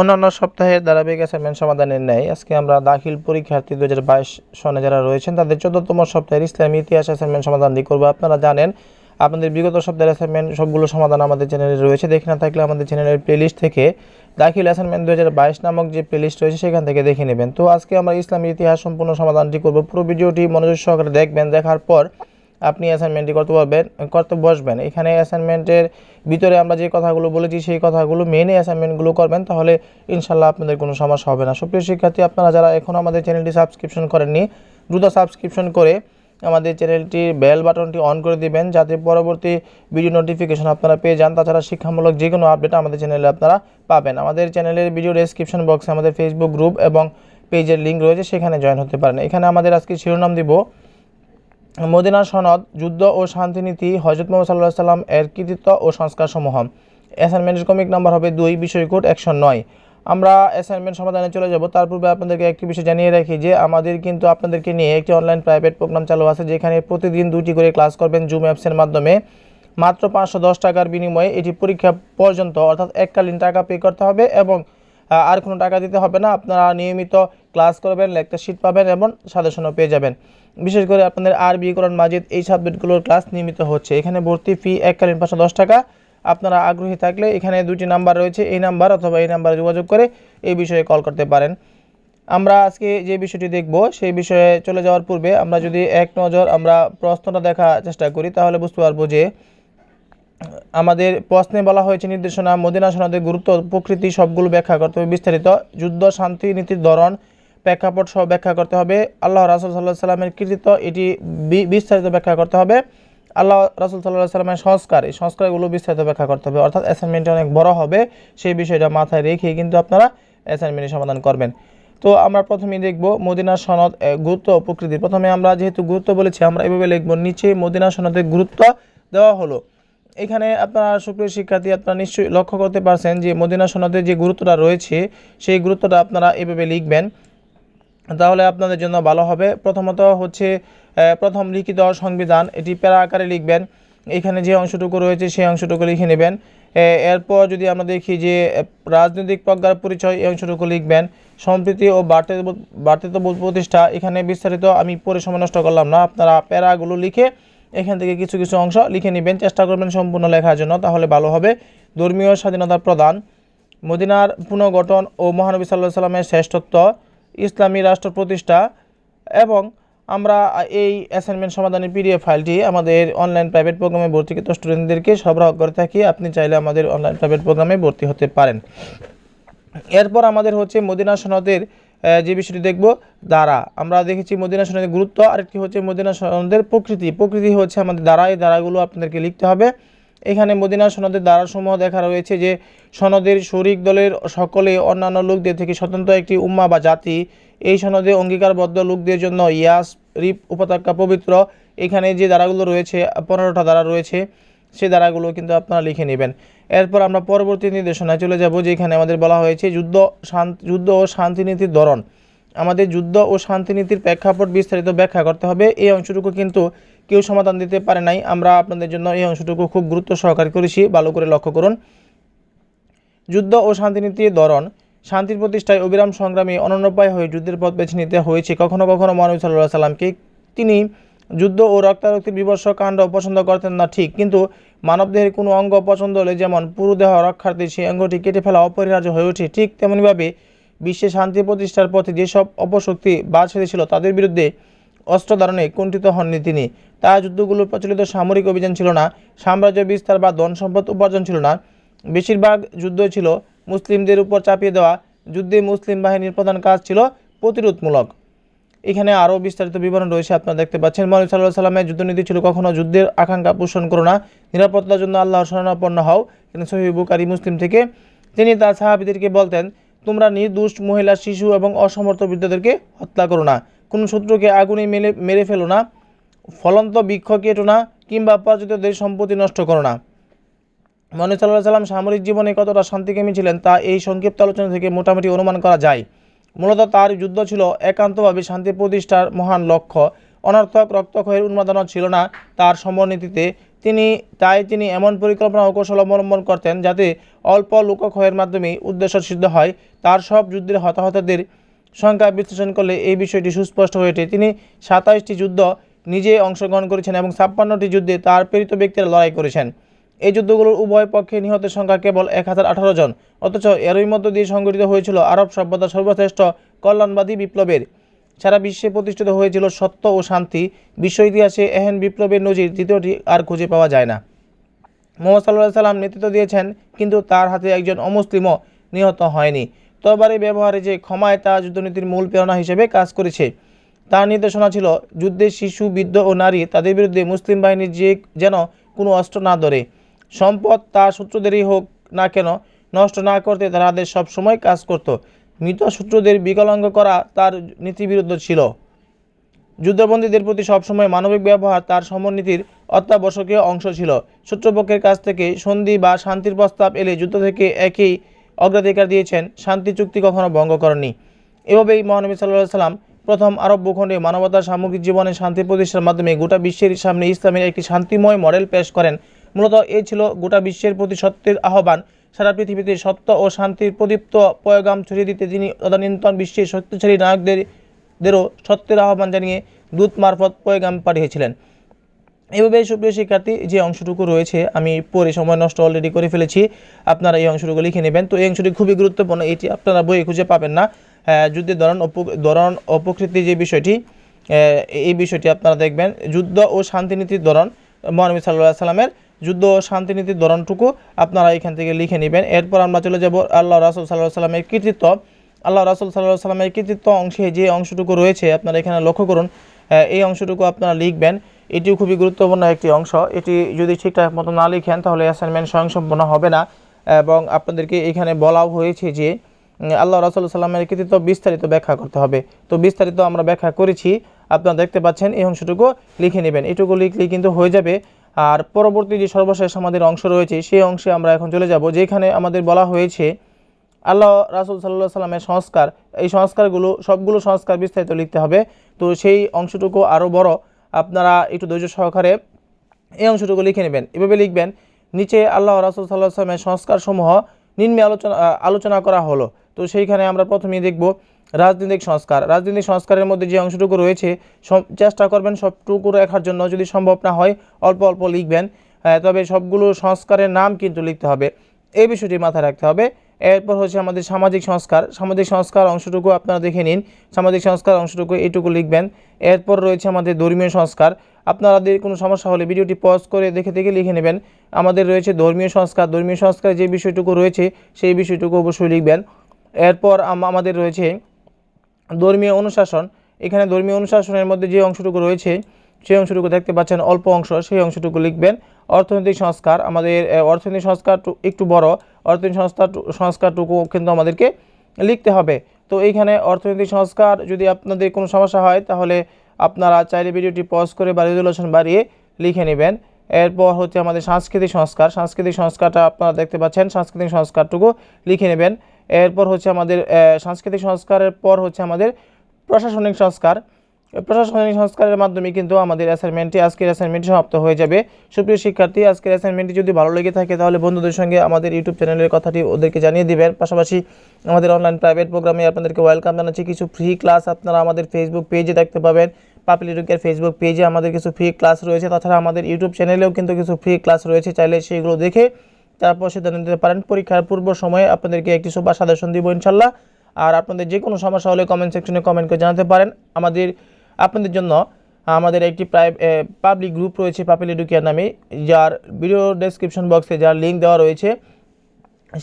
অন্যান্য সপ্তাহে ধারাবাহিক অ্যাসাইনমেন্ট সমাধানের ন্যায় আজকে আমরা দাখিল পরীক্ষার্থী দু বাইশ সনে যারা রয়েছেন, তাদের চোদ্দতম সপ্তাহের ইসলামী ইতিহাস অ্যাসাইনমেন্ট সমাধান দিয়ে করব। আপনারা জানেন, আপনাদের বিগত সপ্তাহের অ্যাসাইনমেন্ট সবগুলো সমাধান আমাদের চ্যানেলে রয়েছে। দেখে না থাকলে আমাদের চ্যানেলের প্লেলিস্ট থেকে দাখিল অ্যাসাইনমেন্ট দু হাজার বাইশ নামক যে প্লেলিস্ট রয়েছে, সেখান থেকে দেখে নেবেন। তো আজকে আমরা ইসলামী ইতিহাস সম্পূর্ণ সমাধানটি করব। পুরো ভিডিওটি মনোযোগ সহকারে দেখবেন। দেখার পর আপনি অ্যাসাইনমেন্টটি করতে পারবেন করতে বসবেন। এখানে অ্যাসাইনমেন্টের ভিতরে আমরা যে কথাগুলো বলেছি, সেই কথাগুলো মেনে অ্যাসাইনমেন্টগুলো করবেন, তাহলে ইনশাল্লাহ আপনাদের কোনো সমস্যা হবে না। সুপ্রিয় শিক্ষার্থী, আপনারা যারা এখনও আমাদের চ্যানেলটি সাবস্ক্রিপশন করেননি, দ্রুত সাবস্ক্রিপশন করে আমাদের চ্যানেলটির বেল বাটনটি অন করে দিবেন, যাতে পরবর্তী ভিডিও নোটিফিকেশন আপনারা পেয়ে যান। তাছাড়া শিক্ষামূলক যে কোনো আপডেট আমাদের চ্যানেলে আপনারা পাবেন। আমাদের চ্যানেলের ভিডিও ডেসক্রিপশন বক্সে আমাদের ফেসবুক গ্রুপ এবং পেজের লিঙ্ক রয়েছে, সেখানে জয়েন হতে পারেন। এখানে আমাদের আজকে শিরোনাম দিব মদিনা সনদ, যুদ্ধ ও শান্তিনীতি হজরত মোহাম্মদ সাল্লাহ সাল্লাম এর কৃতিত্ব ও সংস্কার সমূহ অ্যাসাইনমেন্টের কমিক নাম্বার হবে দুই, বিষয় কোড একশো নয়। আমরা অ্যাসাইনমেন্ট সমাধানে চলে যাব। তার পূর্বে আপনাদেরকে একটি বিষয় জানিয়ে রাখি যে, আমাদের কিন্তু আপনাদেরকে নিয়ে একটি অনলাইন প্রাইভেট প্রোগ্রাম চালু আছে, যেখানে প্রতিদিন দুটি করে ক্লাস করবেন জুম অ্যাপসের মাধ্যমে। মাত্র পাঁচশো দশ টাকার বিনিময়ে এটি পরীক্ষা পর্যন্ত, অর্থাৎ এককালীন টাকা পে করতে হবে এবং আর কোনো টাকা দিতে হবে না। আপনারা নিয়মিত ক্লাস করবেন লেকচার শিট পাবেন এবং সাজেশনও পেয়ে যাবেন। বিশেষ করে আপনাদের আরবি কোরআন মাজিদ এই সাবজেক্টগুলোর ক্লাস নিয়মিত হচ্ছে। এখানে ভর্তি ফি এককালীন পাঁচশো দশ টাকা। আপনারা আগ্রহী থাকলে এখানে দুটি নাম্বার রয়েছে। এই নাম্বার অথবা এই নাম্বারে যোগাযোগ করে এই বিষয়ে কল করতে পারেন। আমরা আজকে যে বিষয়টি দেখব, সেই বিষয়ে চলে যাওয়ার পূর্বে আমরা যদি এক নজর আমরা প্রশ্নটা দেখা চেষ্টা করি, তাহলে বুঝতে পারব যে আমাদের প্রশ্নে বলা হয়েছে নির্দেশনা, মদিনা সনদের গুরুত্ব প্রকৃতি সবগুলো ব্যাখ্যা করতে হবে। বিস্তারিত, যুদ্ধ, শান্তি নীতির ধরন, প্রেক্ষাপট সহ ব্যাখ্যা করতে হবে। আল্লাহ রাসুল সাল্লাহ সাল্লামের কৃতিত্ব, এটি বিস্তারিত ব্যাখ্যা করতে হবে। আল্লাহ রাসুল সাল্লাহ সাল্লামের সংস্কার, এই সংস্কারগুলো বিস্তারিত ব্যাখ্যা করতে হবে। অর্থাৎ অ্যাসাইনমেন্টটা অনেক বড় হবে, সেই বিষয়টা মাথায় রেখে কিন্তু আপনারা অ্যাসাইনমেন্টের সমাধান করবেন। তো আমরা প্রথমেই দেখব মদিনা সনদ গুরুত্ব ও প্রকৃতি প্রথমে আমরা যেহেতু গুরুত্ব বলেছি, আমরা এভাবে লিখব, নিচে মদিনা সনদের গুরুত্ব দেওয়া হলো। এখানে আপনারা সুপ্রিয় শিক্ষার্থী, আপনারা নিশ্চয়ই লক্ষ্য করতে পারছেন যে মদিনা সনদের যে গুরুত্বটা রয়েছে, সেই গুরুত্বটা আপনারা এভাবে লিখবেন। তাহলে আপনাদের জন্য ভালো হবে। প্রথমত হচ্ছে প্রথম লিখিত সংবিধান, এটি প্যারা আকারে লিখবেন। এখানে যে অংশটুকু রয়েছে, সেই অংশটুকু লিখে নেবেন। এরপর যদি আমরা দেখি যে রাজনৈতিক প্রজ্ঞার পরিচয়, এই অংশটুকু লিখবেন। সম্প্রীতি ও বার্তৃত্ব প্রতিষ্ঠা, এখানে বিস্তারিত আমি পরে সময় নষ্ট করলাম না, আপনারা প্যারাগুলো লিখে এখান থেকে কিছু কিছু অংশ লিখে নেবেন। চেষ্টা করবেন সম্পূর্ণ লেখার জন্য, তাহলে ভালো হবে। ধর্মীয় স্বাধীনতার প্রদান, মদিনার পুনর্গঠন ও মহানবী সাল্লাহ সাল্লামের শ্রেষ্ঠত্ব, ইসলামী রাষ্ট্র প্রতিষ্ঠা এবং আমরা এই অ্যাসাইনমেন্ট সমাধানের পিডিএফ ফাইলটি আমাদের অনলাইন প্রাইভেট প্রোগ্রামে ভর্তিকৃত স্টুডেন্টদেরকে সরবরাহ করে থাকি। আপনি চাইলে আমাদের অনলাইন প্রাইভেট প্রোগ্রামে ভর্তি হতে পারেন। এরপর আমাদের হচ্ছে মদিনা সনদের যে বিষয়টি দেখব, দ্বারা। আমরা দেখেছি মদিনা সনদের গুরুত্ব, আরেকটি হচ্ছে মদিনা সনদের প্রকৃতি। প্রকৃতি হচ্ছে আমাদের দ্বারা, এই দ্বারাগুলো আপনাদেরকে লিখতে হবে। এখানে মদিনা সনদের দ্বারাসমূহ দেখা রয়েছে যে, সনদের শরিক দলের সকলে অন্যান্য লোকদের থেকে স্বতন্ত্র একটি উম্মা বা জাতি। এই সনদে অঙ্গীকারবদ্ধ লোকদের জন্য ইয়াস রিপ উপত্যকা পবিত্র। এখানে যে দ্বারাগুলো রয়েছে, পনেরোটা দ্বারা রয়েছে। সেই দ্বারাগুলো কিন্তু আপনারা লিখে নেবেন। এরপর আমরা পরবর্তী নির্দেশনায় চলে যাব, যেখানে আমাদের বলা হয়েছে যুদ্ধ শান্তি যুদ্ধ ও শান্তিনীতির ধরন। আমাদের যুদ্ধ ও শান্তিনীতির প্রেক্ষাপট বিস্তারিত ব্যাখ্যা করতে হবে। এই অংশটুকু কিন্তু কেউ সমাধান দিতে পারে নাই। আমরা আপনাদের জন্য এই অংশটুকু খুব গুরুত্ব সহকারে করেছি। ভালো করে লক্ষ্য করুন। যুদ্ধ ও শান্তিনীতির ধরন। শান্তির প্রতিষ্ঠায় অবিরাম সংগ্রামী অনন্যপায় হয়ে যুদ্ধের পথ বেছে নিতে হয়েছে। কখনো কখনো মহানবী সাল্লাহ সাল্লামকে। তিনি যুদ্ধ ও রক্তারক্তির বিবর্ষ কাণ্ড পছন্দ করতেন না, ঠিক। কিন্তু মানবদেহের কোনো অঙ্গ পছন্দ হলে যেমন পুরো দেহ রক্ষার্থে সেই অঙ্গটি কেটে ফেলা অপরিহার্য হয়ে ওঠে, ঠিক তেমনিভাবে বিশ্বে শান্তি প্রতিষ্ঠার পথে যেসব অপশক্তি বাদ সেধেছিল তাদের বিরুদ্ধে অস্ত্র ধারণে কুণ্ঠিত হননি তিনি। তা যুদ্ধগুলো প্রচলিত সামরিক অভিযান ছিল না, সাম্রাজ্য বিস্তার বা ধন সম্পদ উপার্জন ছিল না। বেশিরভাগ যুদ্ধ ছিল মুসলিমদের উপর চাপিয়ে দেওয়া, যুদ্ধে মুসলিম বাহিনীর প্রধান কাজ ছিল প্রতিরোধমূলক। এখানে আরও বিস্তারিত বিবরণ রয়েছে, আপনারা দেখতে পাচ্ছেন। মহানবী সাল্লাহ সাল্লামের যুদ্ধনীতি ছিল কখনও যুদ্ধের আকাঙ্ক্ষা পোষণ করো না, নিরাপত্তার জন্য আল্লাহর শরণাপন্ন হও। কিন্তু সহি বুকারি মুসলিম থেকে তিনি তার সাহাবিদেরকে বলতেন, তোমরা নির্দোষ মহিলা, শিশু এবং অসমর্থ বৃদ্ধদেরকে হত্যা করো না। কোনো শত্রুকে আগুনে মেলে, মেরে ফেলো না, ফলন্ত বৃক্ষ কেটো না, কিংবা পরাজিতদের সম্পত্তি নষ্ট করো না। মহানবী সাল্লাহ সাল্লাম সামরিক জীবনে কতটা শান্তিকামী ছিলেন তা এই সংক্ষিপ্ত আলোচনা থেকে মোটামুটি অনুমান করা যায়। মূলত তার যুদ্ধ ছিল একান্তভাবে শান্তি প্রতিষ্ঠার মহান লক্ষ্য। অনর্থক রক্তক্ষয়ের উন্মাদনা ছিল না তার সমরনীতিতে তিনি, তাই তিনি এমন পরিকল্পনা ও কৌশল অবলম্বন করতেন যাতে অল্প লোকক্ষয়ের মাধ্যমে উদ্দেশ্য সিদ্ধ হয়। তার সব যুদ্ধের হতাহতদের সংখ্যা বিশ্লেষণ করলে এই বিষয়টি সুস্পষ্ট হয়ে ওঠে। তিনি সাতাইশটি যুদ্ধ নিজে অংশগ্রহণ করেছেন এবং ছাপ্পান্নটি যুদ্ধে তার প্রেরিত ব্যক্তিরা লড়াই করেছেন। এই যুদ্ধগুলোর উভয় পক্ষে নিহতের সংখ্যা কেবল এক হাজার আঠারো জন। অথচ এরই মধ্য দিয়ে সংগঠিত হয়েছিল আরব সভ্যতার সর্বশ্রেষ্ঠ কল্যাণবাদী বিপ্লবের। সারা বিশ্বে প্রতিষ্ঠিত হয়েছিল সত্য ও শান্তি। বিশ্ব ইতিহাসে এহেন বিপ্লবের নজির দ্বিতীয়টি আর খুঁজে পাওয়া যায় না। মোহাম্মদ সাল্লাহ সাল্লাম নেতৃত্ব দিয়েছেন, কিন্তু তার হাতে একজন অমুসলিমও নিহত হয়নি। তরবারি ব্যবহারে যে ক্ষমায় তা যুদ্ধনীতির মূল প্রেরণা হিসেবে কাজ করেছে। তার নির্দেশনা ছিল, যুদ্ধে শিশু, বৃদ্ধ ও নারী তাদের বিরুদ্ধে মুসলিম বাহিনীর যে যেন কোনো অস্ত্র না ধরে। সম্পদ তার সূত্রদেরই হোক না কেন নষ্ট না করতে আদেশ সবসময় কাজ করত। মৃত সূত্রদের বিকলাঙ্গ করা তার নীতিবিরুদ্ধ ছিল। যুদ্ধবন্দীদের প্রতি সবসময় মানবিক ব্যবহার তার সমরনীতির অত্যাবশ্যকীয় অংশ ছিল। শত্রুপক্ষের কাছ থেকে সন্ধি বা শান্তির প্রস্তাব এলে যুদ্ধ থেকে একই অগ্রাধিকার দিয়েছেন। শান্তি চুক্তি কখনো ভঙ্গ করেনি। এভাবেই মহানবী সাল্লাহ সাল্লাম প্রথম আরব ভূখণ্ডে মানবতার সামগ্রিক জীবনে শান্তি প্রতিষ্ঠার মাধ্যমে গোটা বিশ্বের সামনে ইসলামের একটি শান্তিময় মডেল পেশ করেন। মূলত এই ছিল গোটা বিশ্বের প্রতি সত্যের আহ্বান। সারা পৃথিবীতে সত্য ও শান্তির প্রদীপ্ত পয়গাম ছড়িয়ে দিতে তিনি তদানীন্তন বিশ্বের সত্যশালী নায়কদের দেরও সত্যের আহ্বান জানিয়ে দূত মারফত পয়গাম পাঠিয়েছিলেন। এভাবে সুপ্রিয় শিক্ষার্থী, যে অংশটুকু রয়েছে আমি পরে সময় নষ্ট অলরেডি করে ফেলেছি। আপনারা এই অংশটুকু লিখে নেবেন। তো এই অংশটি খুবই গুরুত্বপূর্ণ, এটি আপনারা বইয়ে খুঁজে পাবেন না। যুদ্ধের ধরন ধরন ও প্রকৃতি যে বিষয়টি এই বিষয়টি আপনারা দেখবেন। যুদ্ধ ও শান্তিনীতির ধরন মহানবী সাল্লাহ সাল্লামের যুদ্ধ শান্তিনীতির ধরনটুকু আপনারা এখান থেকে লিখে নেবেন। এরপর আমরা চলে যাব আল্লাহ রাসুল সাল্লাহ সাল্লামের কৃতিত্ব। আল্লাহ রাসুল সাল্লাহ সাল্লামের কৃতিত্ব অংশে যে অংশটুকু রয়েছে আপনারা এখানে লক্ষ্য করুন এই অংশটুকু আপনারা লিখবেন। এটিও খুবই গুরুত্বপূর্ণ একটি অংশ। এটি যদি ঠিকঠাক মতো না লিখেন, তাহলে অ্যাসাইনমেন্ট স্বয়ংসম্পূর্ণ হবে না। এবং আপনাদেরকে এখানে বলাও হয়েছে যে আল্লাহ রাসুল সাল্লামের কৃতিত্ব বিস্তারিত ব্যাখ্যা করতে হবে। তো বিস্তারিত আমরা ব্যাখ্যা করেছি। আপনারা দেখতে পাচ্ছেন এই অংশটুকু লিখে নেবেন। এটুকু লিখলেই কিন্তু হয়ে যাবে। আর পরবর্তী যে সর্বশেষ আমাদের অংশ রয়েছে, সেই অংশে আমরা এখন চলে যাব, যেখানে আমাদের বলা হয়েছে, আল্লাহ রাসুল সাল্লাহ সাল্লামের সংস্কার, এই সংস্কারগুলো, সবগুলো সংস্কার বিস্তারিত লিখতে হবে। তো সেই অংশটুকু আরও বড়, আপনারা একটু ধৈর্য সহকারে এই অংশটুকু লিখে নেবেন। এভাবে লিখবেন, নিচে আল্লাহ রাসুল সাল্লাহ সাল্লামের সংস্কারসমূহ নিম্নে আলোচনা আলোচনা করা হলো। তো সেইখানে আমরা প্রথমেই দেখব রাজনৈতিক সংস্কার। রাজনৈতিক সংস্কারের মধ্যে যে অংশটুকু রয়েছে চেষ্টা করবেন সবটুকু রাখার জন্য। যদি সম্ভব না হয়, অল্প অল্প লিখবেন। তবে সবগুলো সংস্কারের নাম কিন্তু লিখতে হবে। এই বিষয়টি মাথায় রাখতে হবে। এরপর হচ্ছে আমাদের সামাজিক সংস্কার। সামাজিক সংস্কার অংশটুকু আপনারা দেখে নিন। সামাজিক সংস্কার অংশটুকু এইটুকু লিখবেন। এরপর রয়েছে আমাদের ধর্মীয় সংস্কার। আপনাদের কোনো সমস্যা হলে ভিডিওটি পজ করে দেখে দেখে লিখে নেবেন। আমাদের রয়েছে ধর্মীয় সংস্কার। ধর্মীয় সংস্কার যে বিষয়টুকু রয়েছে, সেই বিষয়টুকু অবশ্যই লিখবেন। এরপর আমাদের রয়েছে ধর্মীয় অনুশাসন, এখানে ধর্মীয় অনুশাসনের মধ্যে যে অংশটুকু রয়েছে, সেই অংশটুকু দেখতে পাচ্ছেন, অল্প অংশ, সেই অংশটুকু লিখবেন। অর্থনৈতিক সংস্কার আমাদের অর্থনৈতিক সংস্কার একটু বড়, অর্থনৈতিক সংস্কার সংস্কারটুকু কিন্তু আমাদেরকে লিখতে হবে। তো এইখানে অর্থনৈতিক সংস্কার যদি আপনাদের কোনো সমস্যা হয়, তাহলে আপনারা চাইলে ভিডিওটি পজ করে বা রেজুলেশন বাড়িয়ে লিখে নেবেন। এরপর হচ্ছে আমাদের সাংস্কৃতিক সংস্কার। সাংস্কৃতিক সংস্কারটা আপনারা দেখতে পাচ্ছেন, সাংস্কৃতিক সংস্কারটুকু লিখে নেবেন। এরপর হচ্ছে আমাদের সাংস্কৃতিক সংস্কারের পর হচ্ছে আমাদের প্রশাসনিক সংস্কার। প্রশাসনিক সংস্কারের মাধ্যমে কিন্তু আমাদের অ্যাসাইনমেন্টটি আজকের অ্যাসাইনমেন্টটি সমাপ্ত হয়ে যাবে। সুপ্রিয় শিক্ষার্থী, আজকের অ্যাসাইনমেন্টটি যদি ভালো লেগে থাকে তাহলে বন্ধুদের সঙ্গে আমাদের ইউটিউব চ্যানেলের কথাটি ওদেরকে জানিয়ে দিবেন। পাশাপাশি আমাদের অনলাইন প্রাইভেট প্রোগ্রামে আপনাদেরকে ওয়েলকাম জানাচ্ছি। কিছু ফ্রি ক্লাস আপনারা আমাদের ফেসবুক পেজে দেখতে পাবেন। পাপলি এডুকের ফেসবুক পেজে আমাদের কিছু ফ্রি ক্লাস রয়েছে। তাছাড়া আমাদের ইউটিউব চ্যানেলেও কিন্তু কিছু ফ্রি ক্লাস রয়েছে। চাইলে সেইগুলো দেখে তারপর সিদ্ধান্ত নিতে পারেন। পরীক্ষার পূর্ব সময়ে আপনাদেরকে একটি সুপার সাজেশন দিব ইনশাল্লাহ। আর আপনাদের যে কোনো সমস্যা হলে কমেন্ট সেকশনে কমেন্ট করে জানাতে পারেন। আমাদের, আপনাদের জন্য আমাদের একটি প্রাই পাবলিক গ্রুপ রয়েছে পাপিল এডুকেয়ার নামে। যার ভিডিও ডেসক্রিপশন বক্সে যার লিঙ্ক দেওয়া রয়েছে,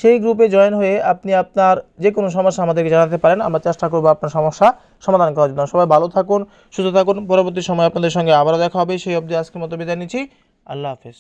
সেই গ্রুপে জয়েন হয়ে আপনি আপনার যে কোনো সমস্যা আমাদেরকে জানাতে পারেন। আমরা চেষ্টা করব আপনার সমস্যা সমাধান করার জন্য। সবাই ভালো থাকুন, সুস্থ থাকুন। পরবর্তী সময় আপনাদের সঙ্গে আবারও দেখা হবে। সেই অবধি আজকের মতো বিদায় নিচ্ছি। আল্লাহ হাফেজ।